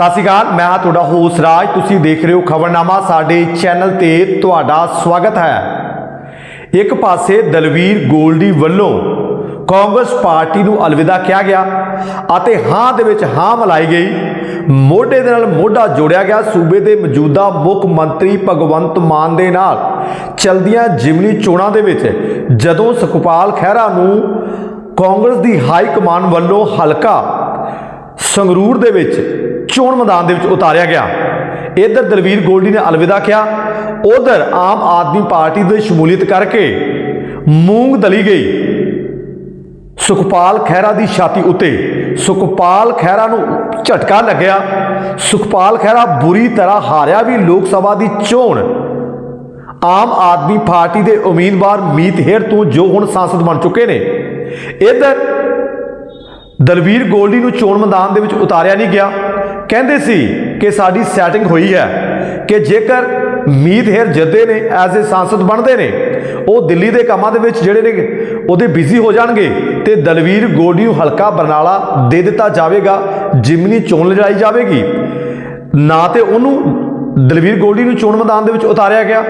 ਸਤਿ ਸ਼੍ਰੀ ਅਕਾਲ, ਮੈਂ ਹਾਂ ਤੁਹਾਡਾ ਹੋਸ ਰਾਜ। ਤੁਸੀਂ ਦੇਖ ਰਹੇ ਹੋ ਖਬਰਨਾਮਾ, ਸਾਡੇ ਚੈਨਲ ਤੇ ਤੁਹਾਡਾ ਸਵਾਗਤ ਹੈ। ਇੱਕ ਪਾਸੇ ਦਲਵੀਰ ਗੋਲਡੀ ਵੱਲੋਂ ਕਾਂਗਰਸ ਪਾਰਟੀ ਨੂੰ ਅਲਵਿਦਾ ਕਿਹਾ ਗਿਆ ਅਤੇ ਹਾਂ ਦੇ ਵਿੱਚ ਹਾਂ ਮਲਾਈ ਗਈ। ਮੋਢੇ ਦੇ ਨਾਲ ਮੋਢਾ ਜੋੜਿਆ ਗਿਆ। ਸੂਬੇ ਦੇ ਮੌਜੂਦਾ ਮੁੱਖ ਮੰਤਰੀ ਭਗਵੰਤ ਮਾਨ ਦੇ ਨਾਲ ਚਲਦੀਆਂ ਜਿਮਨੀ ਚੋਣਾਂ ਦੇ ਵਿੱਚ ਜਦੋਂ ਸੁਖਪਾਲ ਖਹਿਰਾ ਨੂੰ ਕਾਂਗਰਸ ਦੀ ਹਾਈ ਕਮਾਨ ਵੱਲੋਂ ਹਲਕਾ ਸੰਗਰੂਰ ਦੇ ਵਿੱਚ ਚੋਣ ਮੈਦਾਨ ਦੇ ਵਿੱਚ ਉਤਾਰਿਆ ਗਿਆ। ਇਧਰ ਦਲਵੀਰ ਗੋਲਡੀ ਨੇ ਅਲਵਿਦਾ ਕਿਹਾ, ਉਧਰ ਆਮ ਆਦਮੀ ਪਾਰਟੀ ਦੇ ਸ਼ਮੂਲੀਅਤ ਕਰਕੇ ਮੂੰਗ ਦਲੀ ਗਈ। ਸੁਖਪਾਲ ਖਹਿਰਾ ਦੀ ਛਾਤੀ ਉੱਤੇ ਸੁਖਪਾਲ ਖਹਿਰਾ ਨੂੰ ਝਟਕਾ ਲੱਗਿਆ। ਸੁਖਪਾਲ ਖਹਿਰਾ ਬੁਰੀ ਤਰ੍ਹਾਂ ਹਾਰਿਆ ਵੀ ਲੋਕ ਸਭਾ ਦੀ ਚੋਣ। ਆਮ ਆਦਮੀ ਪਾਰਟੀ ਦੇ ਉਮੀਦਵਾਰ ਮੀਤ ਹੇਰ ਤੋਂ ਜੋ ਹੁਣ ਸੰਸਦ ਬਣ ਚੁੱਕੇ ਨੇ। ਇਧਰ ਦਲਵੀਰ ਗੋਲਡੀ ਨੂੰ ਚੋਣ ਮੈਦਾਨ ਦੇ ਵਿੱਚ ਉਤਾਰਿਆ ਨਹੀਂ ਗਿਆ। ਕਹਿੰਦੇ ਸੀ ਕਿ ਸਾਡੀ ਸੈਟਿੰਗ ਹੋਈ ਹੈ ਕਿ ਜੇਕਰ ਮੀਤ ਹੇਰ ਜੱਦੇ ਨੇ ਐਜ਼ ਅ ਸੰਸਦ ਬਣਦੇ ਨੇ, ਉਹ ਦਿੱਲੀ ਦੇ ਕੰਮਾਂ ਦੇ ਵਿੱਚ ਜਿਹੜੇ ਨੇ, ਉਹਦੇ ਬਿਜ਼ੀ ਹੋ ਜਾਣਗੇ ਤੇ ਦਲਵੀਰ ਗੋਡੀ ਨੂੰ ਹਲਕਾ ਬਰਨਾਲਾ ਦੇ ਦਿੱਤਾ ਜਾਵੇਗਾ, ਜਿਮਨੀ ਚੋਣ ਲੜਾਈ ਜਾਵੇਗੀ। ਨਾ ਤੇ ਉਹਨੂੰ ਦਲਵੀਰ ਗੋਡੀ ਨੂੰ ਚੋਣ ਮੈਦਾਨ ਦੇ ਵਿੱਚ ਉਤਾਰਿਆ ਗਿਆ,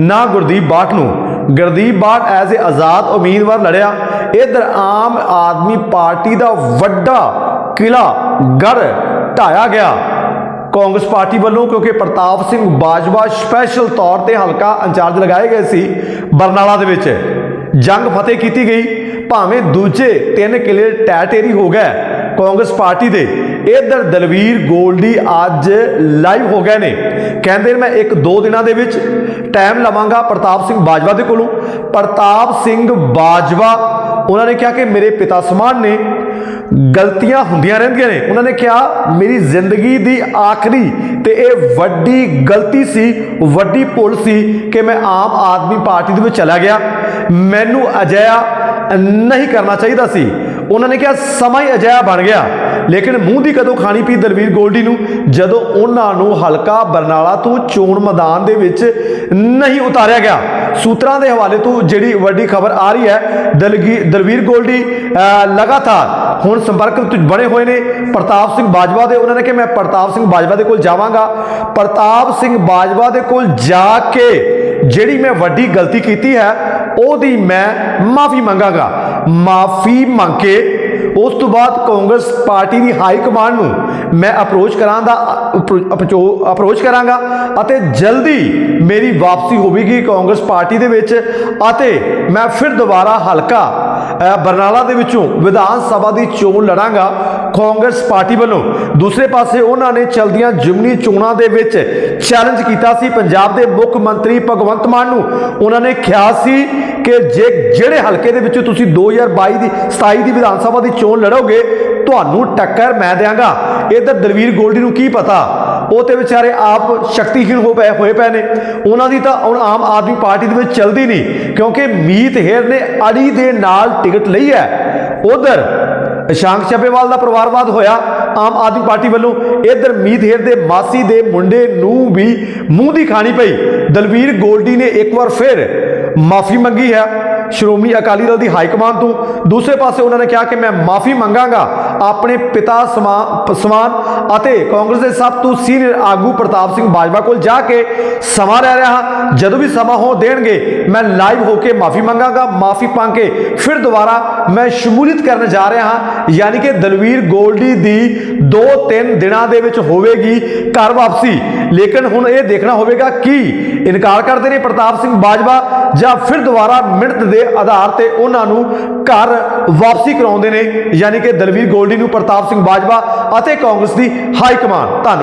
ਨਾ ਗੁਰਦੀਪ ਬਾਠ ਨੂੰ। ਗੁਰਦੀਪ ਬਾਠ ਐਜ਼ ਅ ਆਜ਼ਾਦ ਉਮੀਦਵਾਰ ਲੜਿਆ। ਇਧਰ ਆਮ ਆਦਮੀ ਪਾਰਟੀ ਦਾ ਵੱਡਾ ਕਿਲਾ ਗੜ ਢਾਇਆ ਗਿਆ। ਕਾਂਗਰਸ ਪਾਰਟੀ ਵੱਲੋਂ, ਕਿਉਂਕਿ ਪ੍ਰਤਾਪ ਸਿੰਘ ਬਾਜਵਾ ਸਪੈਸ਼ਲ ਤੌਰ ਤੇ ਹਲਕਾ ਇੰਚਾਰਜ ਲਗਾਏ ਗਏ ਸੀ ਬਰਨਾਲਾ ਦੇ ਵਿੱਚ। ਜੰਗ ਫਤਿਹ ਕੀਤੀ ਗਈ। ਭਾਵੇਂ ਦੂਜੇ ਤਿੰਨ ਕਿਲੇ ਟੈਟੇਰੀ ਹੋ ਗਏ ਕਾਂਗਰਸ ਪਾਰਟੀ ਦੇ, ਇਧਰ ਦਲਵੀਰ ਗੋਲਡੀ ਅੱਜ ਲਾਈਵ ਹੋ ਗਏ ਨੇ। ਕਹਿੰਦੇ ਮੈਂ ਇੱਕ ਦੋ ਦਿਨਾਂ ਦੇ ਵਿੱਚ ਟਾਈਮ ਲਵਾਂਗਾ ਪ੍ਰਤਾਪ ਸਿੰਘ ਬਾਜਵਾ ਦੇ ਕੋਲੋਂ। ਪ੍ਰਤਾਪ ਸਿੰਘ ਬਾਜਵਾ ਉਹਨਾਂ ਨੇ ਕਿਹਾ ਕਿ ਮੇਰੇ ਪਿਤਾ ਸਮਾਨ ਨੇ, ਗਲਤੀਆਂ ਹੁੰਦੀਆਂ ਰਹਿੰਦੀਆਂ ਨੇ। ਉਹਨਾਂ ਨੇ ਕਿਹਾ, ਮੇਰੀ ਜ਼ਿੰਦਗੀ ਦੀ ਆਖਰੀ ਤੇ ਇਹ ਵੱਡੀ ਗਲਤੀ ਸੀ, ਵੱਡੀ ਭੁੱਲ ਸੀ ਕਿ ਮੈਂ ਆਮ ਆਦਮੀ ਪਾਰਟੀ ਦੇ ਵਿੱਚ ਚਲਾ ਗਿਆ। ਮੈਨੂੰ ਅਜਿਹਾ ਨਹੀਂ ਕਰਨਾ ਚਾਹੀਦਾ ਸੀ। ਉਹਨਾਂ ਨੇ ਕਿਹਾ, ਸਮਾਂ ਹੀ ਅਜਿਹਾ ਬਣ ਗਿਆ। ਲੇਕਿਨ ਮੂੰਹ ਦੀ ਕਦੋਂ ਖਾਣੀ ਪਈ ਦਲਵੀਰ ਗੋਲਡੀ ਨੂੰ? ਜਦੋਂ ਉਹਨਾਂ ਨੂੰ ਹਲਕਾ ਬਰਨਾਲਾ ਤੋਂ ਚੋਣ ਮੈਦਾਨ ਦੇ ਵਿੱਚ ਨਹੀਂ ਉਤਾਰਿਆ ਗਿਆ। ਸੂਤਰਾਂ ਦੇ ਹਵਾਲੇ ਤੋਂ ਜਿਹੜੀ ਵੱਡੀ ਖਬਰ ਆ ਰਹੀ ਹੈ, ਦਲਗੀ, ਦਲਵੀਰ ਗੋਲਡੀ ਲਗਾਤਾਰ ਹੁਣ ਸੰਪਰਕ ਵਿੱਚ ਬਣੇ ਹੋਏ ਨੇ। ਪ੍ਰਤਾਪ ਸਿੰਘ ਬਾਜਵਾ ਦੇ, ਉਹਨਾਂ ਨੇ ਕਿਹਾ, ਮੈਂ ਪ੍ਰਤਾਪ ਸਿੰਘ ਬਾਜਵਾ ਦੇ ਕੋਲ ਜਾਵਾਂਗਾ। ਪ੍ਰਤਾਪ ਸਿੰਘ ਬਾਜਵਾ ਦੇ ਕੋਲ ਜਾ ਕੇ ਜਿਹੜੀ ਮੈਂ ਵੱਡੀ ਗਲਤੀ ਕੀਤੀ ਹੈ, ਉਹਦੀ ਮੈਂ ਮਾਫੀ ਮੰਗਾਗਾ। ਮਾਫੀ ਮੰਗ ਕੇ ਉਸ ਤੋਂ ਬਾਅਦ ਕਾਂਗਰਸ ਪਾਰਟੀ ਦੀ ਹਾਈ ਕਮਾਂਡ ਨੂੰ ਮੈਂ ਅਪਰੋਚ ਕਰਾਂ ਦਾ ਅਪਰੋਚ ਕਰਾਂਗਾ ਅਤੇ ਜਲਦੀ ਮੇਰੀ ਵਾਪਸੀ ਹੋਵੇਗੀ ਕਾਂਗਰਸ ਪਾਰਟੀ ਦੇ ਵਿੱਚ ਅਤੇ ਮੈਂ ਫਿਰ ਦੁਬਾਰਾ ਹਲਕਾ ਬਰਨਾਲਾ ਦੇ ਵਿੱਚੋਂ ਵਿਧਾਨ ਸਭਾ ਦੀ ਚੋਣ ਲੜਾਂਗਾ ਕਾਂਗਰਸ ਪਾਰਟੀ ਵੱਲੋਂ। ਦੂਸਰੇ ਪਾਸੇ ਉਹਨਾਂ ਨੇ ਚਲਦੀਆਂ ਜਿਮਨੀ ਚੋਣਾਂ ਦੇ ਵਿੱਚ ਚੈਲੰਜ ਕੀਤਾ ਸੀ। ਪੰਜਾਬ ਦੇ ਮੁੱਖ ਮੰਤਰੀ ਭਗਵੰਤ ਮਾਨ ਨੂੰ। ਉਹਨਾਂ ਨੇ ਕਿਹਾ ਸੀ ਕਿ ਜੇ ਜਿਹੜੇ ਹਲਕੇ ਦੇ ਵਿੱਚ ਤੁਸੀਂ 2022 ਦੀ 27 ਦੀ ਵਿਧਾਨ ਸਭਾ ਦੀ ਚੋਣ ਲੜੋਗੇ, ਤੁਹਾਨੂੰ ਟੱਕਰ ਮੈਂ ਦਿਆਂਗਾ। ਇਧਰ ਦਲਵੀਰ ਗੋਲਡੀ ਨੂੰ ਕੀ ਪਤਾ? ਉਹ ਤੇ ਵਿਚਾਰੇ ਆਪ ਸ਼ਕਤੀਹੀਣ ਹੋ ਪਏ ਹੋਏ ਪਏ ਨੇ। ਉਹਨਾਂ ਦੀ ਤਾਂ ਹੁਣ ਆਮ ਆਦਮੀ ਪਾਰਟੀ ਦੇ ਵਿੱਚ ਚਲਦੀ ਨਹੀਂ, ਕਿਉਂਕਿ ਮੀਤ ਹੇਰ ਨੇ ਅੜੀ ਦੇ ਨਾਲ ਟਿਕਟ ਲਈ ਹੈ। ਉਧਰ ਇਸ਼ਾਂਕ ਚੱਬੇਵਾਲ ਦਾ ਪਰਿਵਾਰਵਾਦ ਹੋਇਆ। ਆਮ ਆਦਮੀ ਪਾਰਟੀ ਵੱਲੋਂ ਇਧਰ ਮੀਤ ਹੇਰ ਦੇ ਮਾਸੀ ਦੇ ਮੁੰਡੇ ਨੂੰ ਵੀ ਮੂੰਹ ਦੀ ਖਾਣੀ ਪਈ। ਦਲਵੀਰ ਗੋਲਡੀ ਨੇ ਇੱਕ ਵਾਰ ਫਿਰ ਮਾਫੀ ਮੰਗੀ ਹੈ। ਸ਼੍ਰੋਮਣੀ ਅਕਾਲੀ ਦਲ ਦੀ ਹਾਈ ਕਮਾਨ ਤੋਂ। ਦੂਸਰੇ ਪਾਸੇ ਉਹਨਾਂ ਨੇ ਕਿਹਾ ਕਿ ਮੈਂ ਮਾਫੀ ਮੰਗਾਂਗਾ ਆਪਣੇ ਪਿਤਾ ਸਮਾ- ਸਮਾਨ ਅਤੇ ਕਾਂਗਰਸ ਦੇ ਸਭ ਤੋਂ ਸੀਨੀਅਰ ਆਗੂ ਪ੍ਰਤਾਪ ਸਿੰਘ ਬਾਜਵਾ ਕੋਲ ਜਾ ਕੇ ਸਮਾਂ ਰਹਿ ਰਿਹਾ ਜਦੋਂ ਵੀ ਸਮਾਂ ਹੋ ਦੇਣਗੇ, ਮੈਂ ਲਾਈਵ ਹੋ ਕੇ ਮਾਫੀ ਮੰਗਾਂਗਾ। ਮਾਫੀ ਮੰਗ ਕੇ ਫਿਰ ਦੁਬਾਰਾ ਮੈਂ ਸ਼ਮੂਲੀਅਤ ਕਰਨ ਜਾ ਰਿਹਾ ਹਾਂ। ਯਾਨੀ ਕਿ ਦਲਵੀਰ ਗੋਲਡੀ ਦੀ 2-3 ਦਿਨਾਂ ਦੇ ਵਿੱਚ ਹੋਵੇਗੀ ਘਰ ਵਾਪਸੀ। ਲੇਕਿਨ ਹੁਣ ਇਹ ਦੇਖਣਾ ਹੋਵੇਗਾ ਕਿ ਇਨਕਾਰ ਕਰਦੇ ਨੇ ਪ੍ਰਤਾਪ ਸਿੰਘ ਬਾਜਵਾ ਜਾਂ ਫਿਰ ਦੁਬਾਰਾ ਮਿੰਟ ਦੇ ਆਧਾਰ ਤੇ ਉਹਨਾਂ ਨੂੰ ਘਰ ਵਾਪਸੀ ਕਰਾਉਂਦੇ ਨੇ, ਯਾਨੀ ਕਿ ਦਲਵੀਰ ਗੋਲਡੀ ਨੂੰ ਪ੍ਰਤਾਪ ਸਿੰਘ ਬਾਜਵਾ ਅਤੇ ਕਾਂਗਰਸ ਦੀ ਹਾਈ ਕਮਾਨ ਧੰਨਵਾਦ।